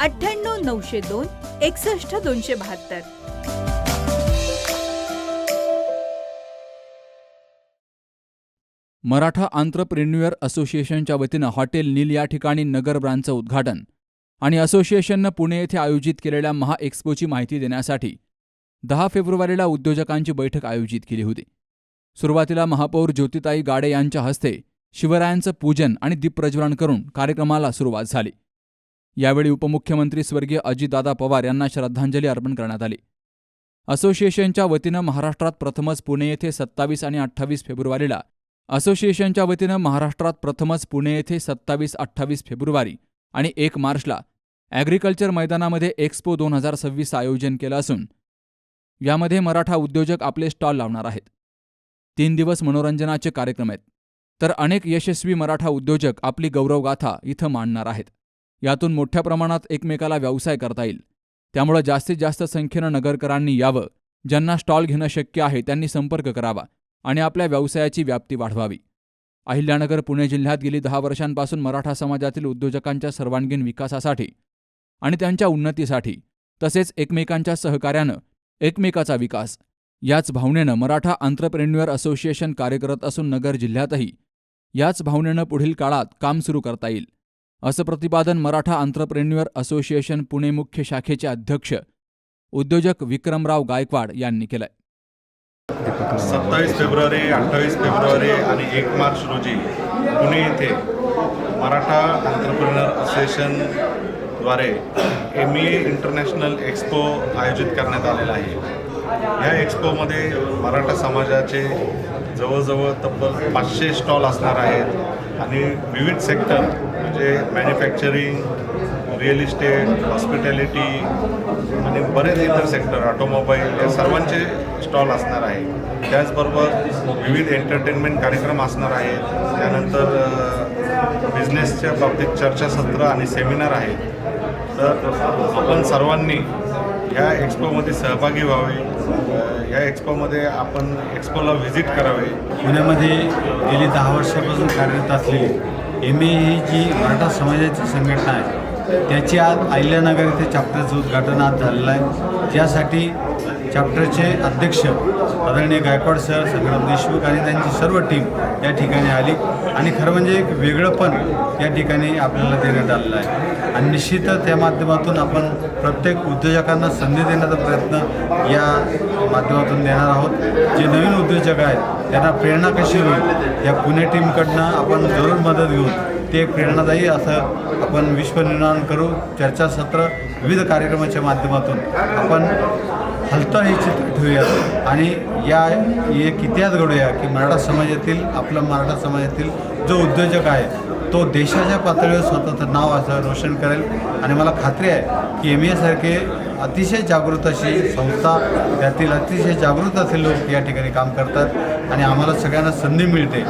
अठ्ठ्याण्णव नऊशे दोन एकसष्ट दोनशे बहात्तर. मराठा आंत्रप्रिन्युअर असोसिएशनच्या वतीनं हॉटेल नील या ठिकाणी नगर ब्रांचचं उद्घाटन आणि असोसिएशननं पुणे येथे आयोजित केलेल्या महाएक्स्पोची माहिती देण्यासाठी दहा फेब्रुवारीला उद्योजकांची बैठक आयोजित केली होती. सुरुवातीला महापौर ज्योतिताई गाडे यांच्या हस्ते शिवरायांचं पूजन आणि दीपप्रज्वलन करून कार्यक्रमाला सुरुवात झाली. यावेळी उपमुख्यमंत्री स्वर्गीय अजितदादा पवार यांना श्रद्धांजली अर्पण करण्यात आली. असोसिएशनच्या वतीनं महाराष्ट्रात प्रथमच पुणे येथे सत्तावीस आणि अठ्ठावीस फेब्रुवारीला असोसिएशनच्या वतीनं महाराष्ट्रात प्रथमच पुणे येथे सत्तावीस अठ्ठावीस फेब्रुवारी आणि एक मार्चला ॲग्रिकल्चर मैदानामध्ये एक्स्पो दोन हजार सव्वीसचं आयोजन केलं असून यामध्ये मराठा उद्योजक आपले स्टॉल लावणार आहेत. तीन दिवस मनोरंजनाचे कार्यक्रम आहेत. तर अनेक यशस्वी मराठा उद्योजक आपली गौरवगाथा इथं मांडणार आहेत. यातून मोठ्या प्रमाणात एकमेकाला व्यवसाय करता येईल. त्यामुळं जास्तीत जास्त संख्येनं नगरकरांनी यावं ज्यांना स्टॉल घेणं शक्य आहे त्यांनी संपर्क करावा आणि आपल्या व्यवसायाची व्याप्ती वाढवावी. अहिल्यानगर पुणे जिल्ह्यात गेली दहा वर्षांपासून मराठा समाजातील उद्योजकांच्या सर्वांगीण विकासासाठी आणि त्यांच्या उन्नतीसाठी तसेच एकमेकांच्या सहकार्यानं एकमेकाचा विकास याच भावनेनं मराठा आंतरप्रेन्युअर असोसिएशन कार्यरत असून नगर जिल्ह्यातही याच भावनेनं पुढील काळात काम सुरू करता येईल. असं प्रतिपादन मराठा आंत्रप्रेन्युअर असोसिएशन पुणे मुख्य शाखेचे अध्यक्ष उद्योजक विक्रमराव गायकवाड यांनी केलंय. सत्तावीस फेब्रुवारी अठ्ठावीस फेब्रुवारी आणि एक मार्च रोजी पुणे येथे मराठा एंटरप्रिनर असोसिएशनद्वारे एम ई इंटरनॅशनल एक्स्पो आयोजित करण्यात आलेला आहे. या एक्स्पोमध्ये मराठा समाजाचे जवळजवळ तब्बल पाचशे स्टॉल असणार आहेत आणि विविध सेक्टर म्हणजे मॅन्युफॅक्चरिंग रिअल इस्टेट हॉस्पिटॅलिटी आणि बरेच इतर सेक्टर ऑटोमोबाईल या सर्वांचे स्टॉल असणार आहे. त्याचबरोबर विविध एंटरटेनमेंट कार्यक्रम असणार आहेत. त्यानंतर बिझनेसच्या बाबतीत चर्चासत्र आणि सेमिनार आहेत. तर आपण सर्वांनी या एक्स्पोमध्ये सहभागी व्हावे. या एक्स्पोमध्ये आपण एक्स्पोला व्हिजिट करावे. पुण्यामध्ये गेली दहा वर्षापासून कार्यरत असलेली एम ए ही जी मराठा समाजाची संघटना आहे. त्याची आज अहिल्यानगर येथे चॅप्टरचं उद्घाटन आज झालेलं आहे. त्यासाठी चॅप्टरचे अध्यक्ष आदरणीय गायकवाड सर संग्राम देशमुख आणि त्यांची सर्व टीम या ठिकाणी आली. आणि खरं म्हणजे एक वेगळंपण या ठिकाणी आपल्याला देण्यात आलेलं आहे. आणि निश्चितच त्या माध्यमातून आपण प्रत्येक उद्योजकांना संधी देण्याचा प्रयत्न या माध्यमातून देणार आहोत. जे नवीन उद्योजक आहेत त्यांना प्रेरणा कशी होईल या पुणे टीमकडनं आपण जरूर मदत घेऊन ते प्रेरणादायी असं आपण विश्वनिर्माण करू. चर्चासत्र विविध कार्यक्रमाच्या माध्यमातून आपण हलतं हे चित्र ठेवूया. आणि या एक इतिहास घडूया की मराठा समाजातील आपला मराठा समाजातील जो उद्योजक आहे तो देशाच्या पातळीवर स्वतःचं नाव असं रोशन करेल. आणि मला खात्री आहे की एम एसारखे अतिशय जागृत अशी संस्था त्यातील अतिशय जागृत असे लोक या ठिकाणी काम करतात. आणि आम्हाला सगळ्यांना संधी मिळते.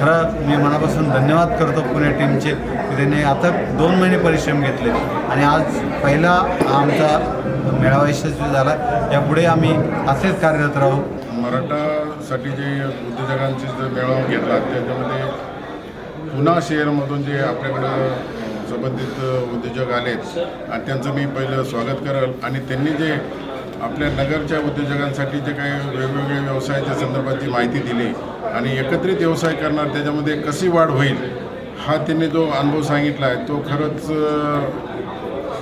खरं मी मनापासून धन्यवाद करतो पुणे टीमचे की त्यांनी आता दोन महिने परिश्रम घेतले. आणि आज पहिला आमचा मेळावा यशस्वी झाला. यापुढे आम्ही असेच कार्यरत राहू. मराठासाठी जे उद्योजकांचे जे मेळावा घेतला त्याच्यामध्ये पुन्हा शहरमधून जे आपल्याकडं संबंधित उद्योजक आलेत आणि त्यांचं मी पहिलं स्वागत करेल. आणि त्यांनी जे आपल्या नगरच्या उद्योजकांसाठी जे काही वेगवेगळे व्यवसायाच्या संदर्भाची माहिती दिली आणि एकत्रित व्यवसाय करणार त्याच्यामध्ये कशी वाढ होईल हा त्यांनी जो अनुभव सांगितला आहे तो खरंच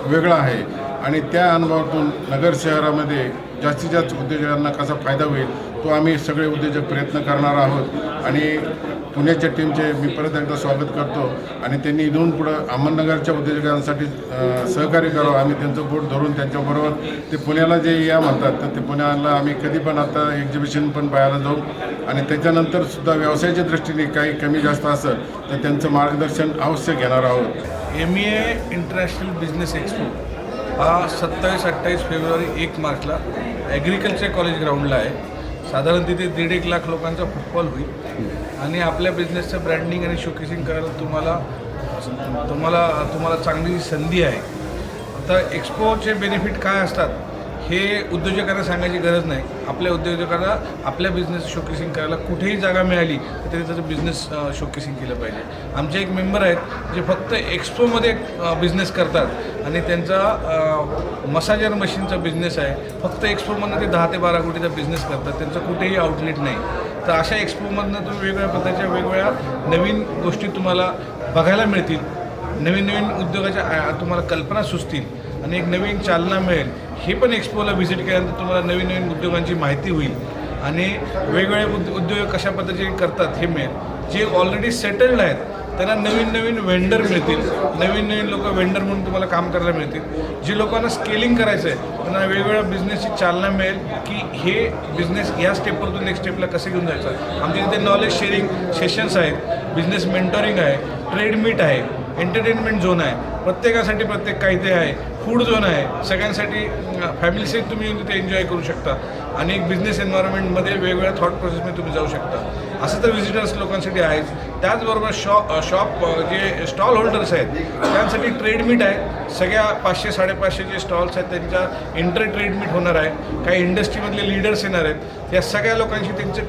वेगळा आहे. आणि त्या अनुभवातून नगर शहरामध्ये जास्तीत जास्त उद्योजकांना कसा फायदा होईल तो आम्ही सगळे उद्योजक प्रयत्न करणार आहोत. आणि पुण्याच्या टीमचे मी परत एकदा स्वागत करतो. आणि त्यांनी इथून पुढं अहमदनगरच्या उद्योजकांसाठी सहकार्य करावं. आम्ही त्यांचं बोट धरून त्यांच्याबरोबर ते पुण्याला जे या म्हणतात तर ते पुण्याला आम्ही कधी पण आता एक्झिबिशन पण पाहायला जाऊ. आणि त्याच्यानंतर सुद्धा व्यवसायाच्या दृष्टीने काही कमी जास्त असेल तर त्यांचं मार्गदर्शन अवश्य घेणार आहोत. M E A international business expo हा सत्तावीस अठ्ठावीस फेब्रुवारी एक मार्चला ॲग्रिकल्चर कॉलेज ग्राउंडला आहे. साधारण तिथे दीड एक लाख लोकांचा फुटबॉल होईल. आणि आपल्या बिझनेसचं ब्रँडिंग आणि शोकेसिंग करायला तुम्हाला तुम्हाला तुम्हाला चांगली संधी आहे. आता एक्सपोचे बेनिफिट काय असतात? हे उद्योजकांना सांगायची गरज नाही. आपल्या उद्योजकांना आपल्या बिझनेस शोकेसिंग करायला कुठेही जागा मिळाली तर त्यांनी त्याचं बिझनेस शोकेसिंग केलं पाहिजे. आमचे एक मेंबर आहेत जे फक्त एक्सपोमध्ये बिझनेस करतात आणि त्यांचा मसाजर मशीनचा बिझनेस आहे. फक्त एक्सपोमधनं ते दहा ते बारा कोटीचा बिझनेस करतात त्यांचं कुठेही आउटलेट नाही. तर अशा एक्सपोमधनं तुम्ही वेगवेगळ्या पद्धतीच्या वेगवेगळ्या नवीन गोष्टी तुम्हाला बघायला मिळतील. नवीन नवीन उद्योगाच्या तुम्हाला कल्पना सुचतील आणि एक नवीन चालना मिळेल. हे पण एक्सपोला व्हिजिट केल्यानंतर तुम्हाला नवीन नवीन उद्योगांची माहिती होईल. आणि वेगवेगळे उद उद्योग कशा पद्धतीचे करतात हे मिळेल. जे ऑलरेडी सेटल्ड आहेत त्यांना नवीन नवीन वेंडर मिळतील. नवीन नवीन लोक वेंडर म्हणून तुम्हाला काम करायला मिळतील. जे लोकांना स्केलिंग करायचं आहे त्यांना वेगवेगळ्या बिझनेसची चालना मिळेल की हे बिझनेस या स्टेपवरतून नेक्स्ट स्टेपला कसे घेऊन जायचं आमच्या इथे नॉलेज शेअरिंग सेशन्स आहेत बिझनेस मेंटोरिंग आहे ट्रेड मीट आहे एंटरटेनमेंट झोन आहे. प्रत्येकासाठी प्रत्येक कायदे आहे. फूड झोन आहे. सगळ्यांसाठी फॅमिलीसहित तुम्ही येऊन तिथे एन्जॉय करू शकता. आणि एक बिझनेस एन्व्हायरमेंटमध्ये वेगवेगळ्या थॉट प्रोसेसमध्ये तुम्ही जाऊ शकता. असं तर व्हिजिटर्स लोकांसाठी आहेच. त्याचबरोबर शॉ शॉप जे स्टॉल होल्डर्स आहेत त्यांसाठी ट्रेडमीट आहे. सगळ्या पाचशे साडेपाचशे जे स्टॉल्स आहेत त्यांच्या इंटर ट्रेडमीट होणार आहे. काही इंडस्ट्रीमधले लीडर्स येणार आहेत. या सगळ्या लोकांशी त्यांचे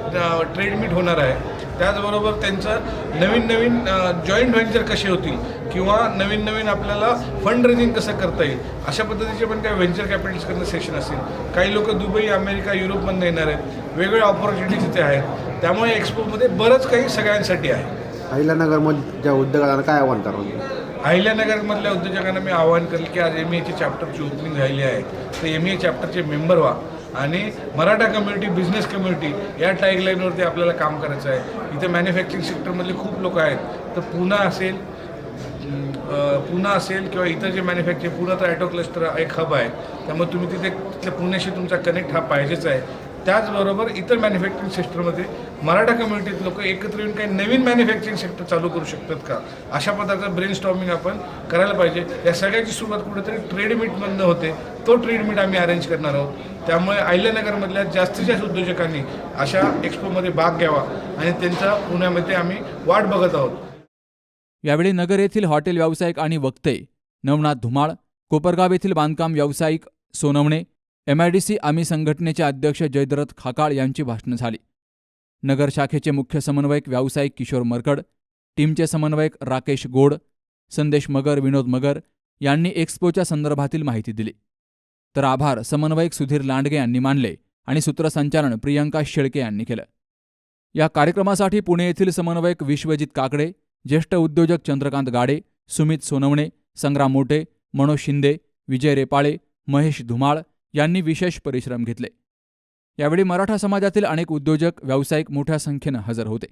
ट्रेडमीट होणार आहे. त्याचबरोबर त्यांचं नवीन नवीन जॉईंट व्हेंचर कसे होतील किंवा नवीन नवीन आपल्याला फंड रेझिंग कसं करता येईल अशा पद्धतीचे पण काही व्हेंचर कॅपिटल्स करणं सेशन असेल काही लोक दुबई अमेरिका युरोपमधून येणार आहेत. वेगवेगळ्या ऑपॉर्च्युनिटीज इथे आहेत. त्यामुळे एक्सपोमध्ये बरंच काही सगळ्यांसाठी आहे. अहिल्यानगरमधल्या उद्योगाला काय आव्हान करावं? अहिल्यानगरमधल्या उद्योजकांना मी आवाहन करेल की आज एम एची चॅप्टरची ओपनिंग झालेली आहे. तर एम ए चॅप्टरचे मेंबर व्हा. आणि मराठा कम्युनिटी बिझनेस कम्युनिटी या टॅगलाईनवरती आपल्याला काम करायचं आहे. इथे मॅन्युफॅक्चरिंग सेक्टरमधले खूप लोक आहेत. तर पुणा असेल पुणा असेल किंवा इतर जे मॅन्युफॅक्चर पुणा तर ॲटो क्लस्टर एक हब आहे. त्यामुळे तुम्ही तिथे तिथल्या पुण्याशी तुमचा कनेक्ट हा पाहिजेच आहे. त्याचबरोबर इतर मॅन्युफॅक्चरिंग सेक्टरमध्ये मराठा कम्युनिटीत लोक एकत्र येऊन काही नवीन मॅन्युफॅक्चरिंग सेक्टर चालू करू शकतात का? अशा प्रकारचं ब्रेन स्टॉमिंग आपण करायला पाहिजे. या सगळ्याची सुरुवात कुठेतरी ट्रेड मीटमधनं होते. तो ट्रेड मीट आम्ही अरेंज करणार आहोत. त्यामुळे अहिल्यानगरमधल्या जास्तीत जास्त उद्योजकांनी अशा एक्सपोमध्ये भाग घ्यावा आणि त्यांचा पुण्यामध्ये आम्ही वाट बघत आहोत. यावेळी नगर येथील हॉटेल व्यावसायिक आणि वक्ते नवनाथ धुमाळ कोपरगाव येथील बांधकाम व्यावसायिक सोनवणे एमआयडीसी आम्ही संघटनेचे अध्यक्ष जयद्रथ खाकाळ यांची भाषणं झाली. नगर शाखेचे मुख्य समन्वयक व्यावसायिक किशोर मरकड टीमचे समन्वयक राकेश गोड संदेश मगर विनोद मगर यांनी एक्स्पोच्या संदर्भातील माहिती दिली. तर आभार समन्वयक सुधीर लांडगे यांनी मानले आणि सूत्रसंचालन प्रियंका शेळके यांनी केलं. या कार्यक्रमासाठी पुणे येथील समन्वयक विश्वजित काकडे ज्येष्ठ उद्योजक चंद्रकांत गाडे सुमित सोनवणे संग्राम मोटे मनोज शिंदे विजय रेपाळे महेश धुमाळ यांनी विशेष परिश्रम घेतले. यावेळी मराठा समाजातील अनेक उद्योजक व्यावसायिक मोठ्या संख्येनं हजर होते.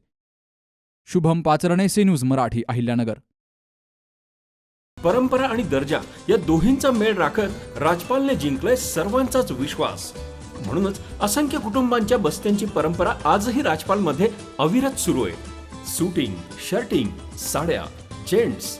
Shubham Pacharne C news Marathi Ahilyanagar. परंपरा आणि दर्जा या दोहींचा मेळ राखत राजपालने जिंकलाय सर्वांचाच विश्वास. म्हणूनच असंख्य कुटुंबांच्या बस्त्यांची परंपरा आजही राजपालमध्ये अविरत सुरू आहे. सुटिंग शर्टिंग साड्या जेंट्स